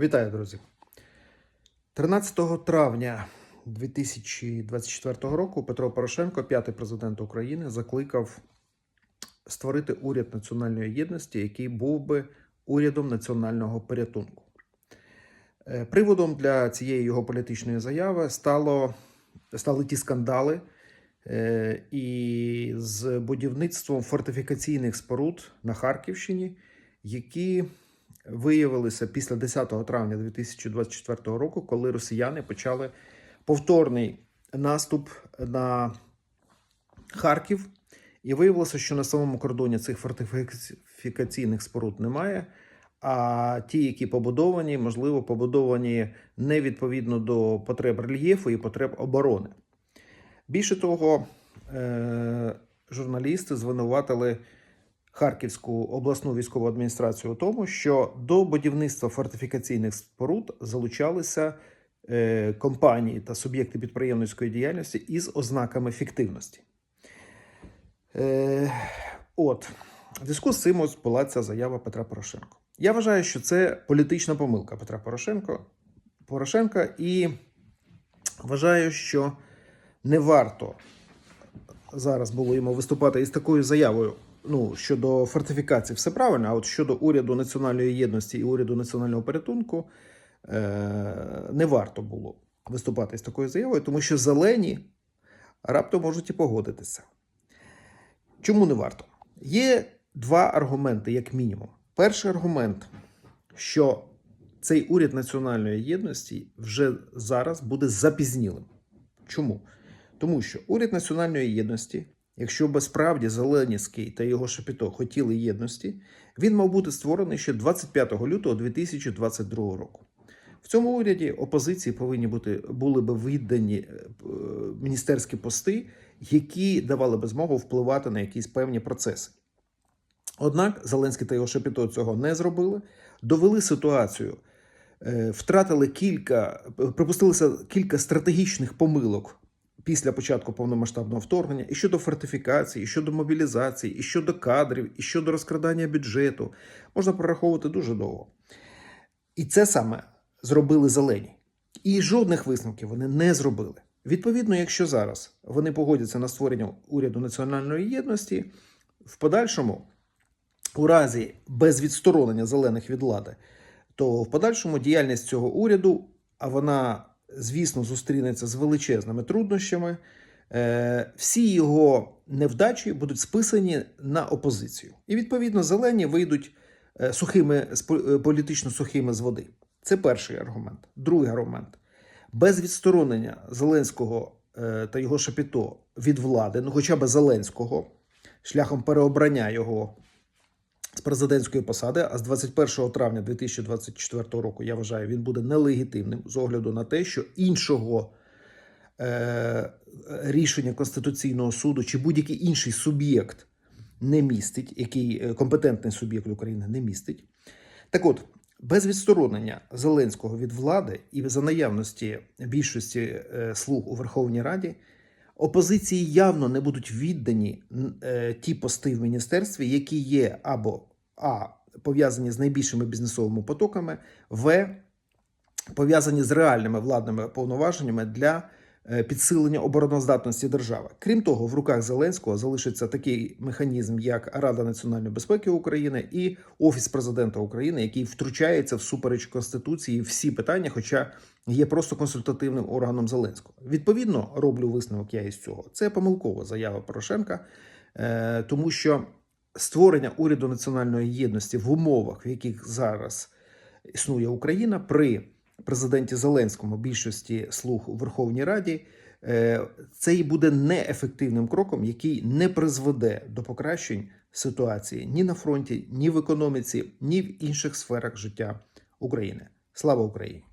Вітаю, друзі. 13 травня 2024 року Петро Порошенко, п'ятий президент України, закликав створити уряд національної єдності, який був би урядом національного порятунку. Е, Приводом для цієї його політичної заяви стало, стали ті скандали е, і з будівництвом фортифікаційних споруд на Харківщині, які виявилися після 10 травня 2024 року, коли росіяни почали повторний наступ на Харків. І виявилося, що на самому кордоні цих фортифікаційних споруд немає. А ті, які побудовані, можливо, побудовані не відповідно до потреб рельєфу і потреб оборони. Більше того, е- журналісти звинуватили Харківську обласну військову адміністрацію у тому, що до будівництва фортифікаційних споруд залучалися е, компанії та суб'єкти підприємницької діяльності із ознаками фіктивності. Е, от, в зв'язку з цим ось була ця заява Петра Порошенка. Я вважаю, що це політична помилка Петра Порошенко, Порошенка, і вважаю, що не варто зараз було йому виступати із такою заявою. Ну, щодо фортифікації, все правильно, а от щодо уряду національної єдності і уряду національного порятунку е- не варто було виступати з такою заявою, тому що зелені раптом можуть і погодитися. Чому не варто? Є два аргументи, як мінімум. Перший аргумент, що цей уряд національної єдності вже зараз буде запізнілим. Чому? Тому що уряд національної єдності, якщо би справді Зеленський та його Шепіто хотіли єдності, він мав бути створений ще 25 лютого 2022 року. В цьому уряді опозиції повинні бути були би віддані е, міністерські пости, які давали би змогу впливати на якісь певні процеси. Однак Зеленський та його Шепіто цього не зробили, довели ситуацію, е, втратили кілька, припустилися кілька стратегічних помилок після початку повномасштабного вторгнення і щодо фортифікації, і щодо мобілізації, і щодо кадрів, і щодо розкрадання бюджету. Можна прораховувати дуже довго. І це саме зробили зелені. І жодних висновків вони не зробили. Відповідно, якщо зараз вони погодяться на створення уряду національної єдності, в подальшому, у разі безвідсторонення зелених від влади, то в подальшому діяльність цього уряду, а вона, звісно, зустрінеться з величезними труднощами, е, всі його невдачі будуть списані на опозицію. І відповідно зелені вийдуть е, сухими е, політично сухими з води. Це перший аргумент. Другий аргумент без відсторонення Зеленського та його шапіто від влади, ну хоча б Зеленського, шляхом переобрання його президентської посади, а з 21 травня 2024 року, я вважаю, він буде нелегітимним з огляду на те, що іншого е, рішення Конституційного суду чи будь-який інший суб'єкт не містить, який компетентний суб'єкт України не містить. Так от, без відсторонення Зеленського від влади і за наявності більшості е, слуг у Верховній Раді опозиції явно не будуть віддані е, ті пости в міністерстві, які є або а пов'язані з найбільшими бізнесовими потоками, в пов'язані з реальними владними повноваженнями для е, підсилення обороноздатності держави. Крім того, в руках Зеленського залишиться такий механізм, як Рада національної безпеки України і Офіс президента України, який втручається всупереч конституції всі питання, хоча є просто консультативним органом Зеленського. Відповідно, роблю висновок я із цього. Це помилкова заява Порошенка, е, тому що створення уряду національної єдності в умовах, в яких зараз існує Україна, при президенті Зеленському більшості слуг у Верховній Раді, е, це і буде неефективним кроком, який не призведе до покращень ситуації ні на фронті, ні в економіці, ні в інших сферах життя України. Слава Україні!